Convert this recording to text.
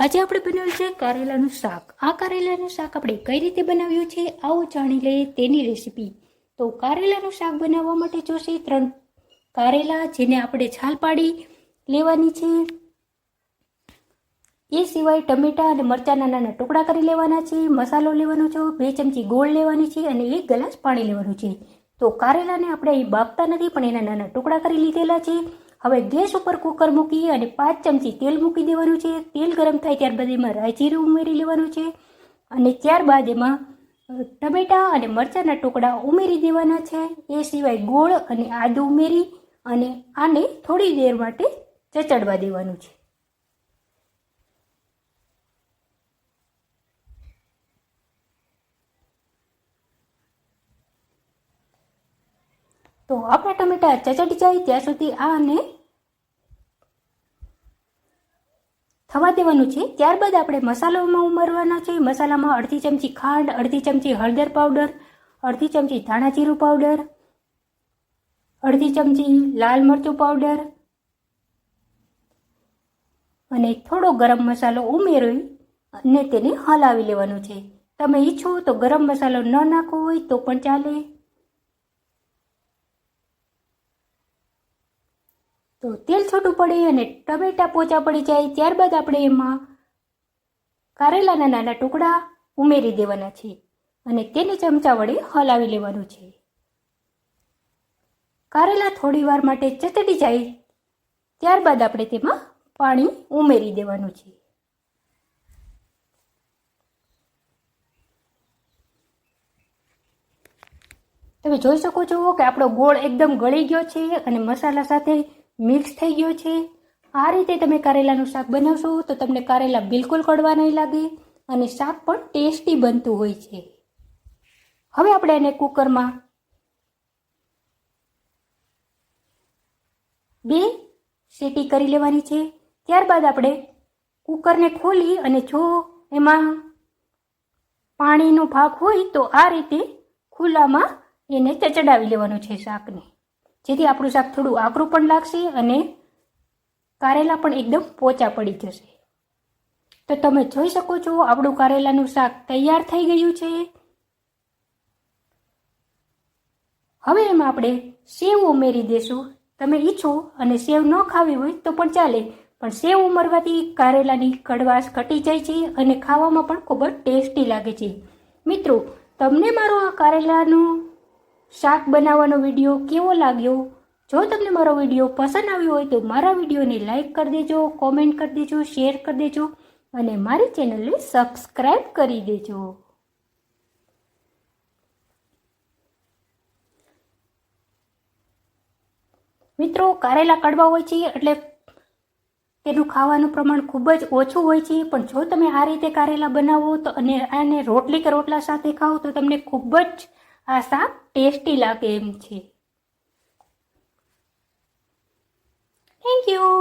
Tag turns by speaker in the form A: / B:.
A: આજે આપણે બનાવ્યું છે કારેલાનું શાક. આ કારેલાનું શાક આપણે કઈ રીતે બનાવ્યું છે આવો જાણી લઈએ તેની રેસીપી. તો કારેલાનું શાક બનાવવા માટે જોશે ત્રણ કારેલા જેને આપણે છાલ પાડી લેવાની છે. એ સિવાય ટમેટા અને મરચાંના નાના ટુકડા કરી લેવાના છે. મસાલો લેવાનો છે, બે ચમચી ગોળ લેવાની છે અને એક ગ્લાસ પાણી લેવાનું છે. તો કારેલાને આપણે અહીં બાફતા નથી પણ એના નાના ટુકડા કરી લીધેલા છે. હવે ગેસ ઉપર કુકર મૂકી અને પાંચ ચમચી તેલ મૂકી દેવાનું છે. તેલ ગરમ થાય ત્યારબાદ એમાં રાઈ જીરું ઉમેરી લેવાનું છે અને ત્યારબાદ એમાં ટમેટા અને મરચાંના ટુકડા ઉમેરી દેવાના છે. એ સિવાય ગોળ અને આદુ ઉમેરી અને આને થોડી દેર માટે ચચડવા દેવાનું છે. તો આપણા ટમેટા ચચડી જાય ત્યાં સુધી આને થવા દેવાનું છે. ત્યારબાદ આપણે મસાલામાં ઉમેરવાના છે. મસાલામાં અડધી ચમચી ખાંડ, અડધી ચમચી હળદર પાવડર, અડધી ચમચી ધાણા જીરું પાવડર, અડધી ચમચી લાલ મરચું પાવડર અને થોડો ગરમ મસાલો ઉમેરી અને તેને હલાવી લેવાનું છે. તમે ઈચ્છો તો ગરમ મસાલો ન નાખવો હોય તો પણ ચાલે. તો તેલ છોટું પડે અને ટમેટા પોચા પડી જાય ત્યારબાદ આપણે એમાં કારેલાના નાના ટુકડા ઉમેરી દેવાના છે અને તેને ચમચા વડે હલાવી લેવાનું છે. કારેલા થોડી વાર માટે ચચડી જાય ત્યારબાદ આપણે તેમાં પાણી ઉમેરી દેવાનું છે. તમે જોઈ શકો છો કે આપણો ગોળ એકદમ ગળી ગયો છે અને મસાલા સાથે મિક્સ થઈ ગયો છે. આ રીતે તમે કારેલાનું શાક બનાવશો તો તમને કારેલા બિલકુલ કડવા નહીં લાગે અને શાક પણ ટેસ્ટી બનતું હોય છે. હવે આપણે એને કુકરમાં બે સીટી કરી લેવાની છે. ત્યારબાદ આપણે કુકરને ખોલી અને જો એમાં પાણીનો ભાગ હોય તો આ રીતે ખુલ્લામાં એને ચચડાવી લેવાનું છે શાકને. જેથી આપણું શાક થોડું આકરું પણ લાગશે અને કારેલા પણ એકદમ પોચા પડી જશે. તો તમે જોઈ શકો છો, આપણું કારેલાનું શાક તૈયાર થઈ ગયું છે. હવે એમાં આપણે સેવ ઉમેરી દેશું. તમે ઈચ્છો અને સેવ ન ખાવી હોય તો પણ ચાલે, પણ સેવ ઉમરવાથી કારેલાની કડવાશ ઘટી જાય છે અને ખાવામાં પણ ખૂબ જ ટેસ્ટી લાગે છે. મિત્રો, તમને મારો આ કારેલાનું શાક બનાવવાનો વીડિયો કેવો લાગ્યો? જો તમને મારો વીડિયો પસંદ આવ્યો હોય તો મારા વિડીયોને લાઇક કરી દેજો, કોમેન્ટ કરી દેજો, શેર કરી દેજો અને મારી ચેનલને સબસ્ક્રાઈબ કરી દેજો. મિત્રો, કારેલા કડવા હોય છે એટલે તેનું ખાવાનું પ્રમાણ ખૂબ જ ઓછું હોય છે, પણ જો તમે આ રીતે કારેલા બનાવો તો અને આને રોટલી કે રોટલા સાથે ખાઓ તો તમને ખૂબ જ આ શાક ટેસ્ટી લાગે એમ છે. Thank you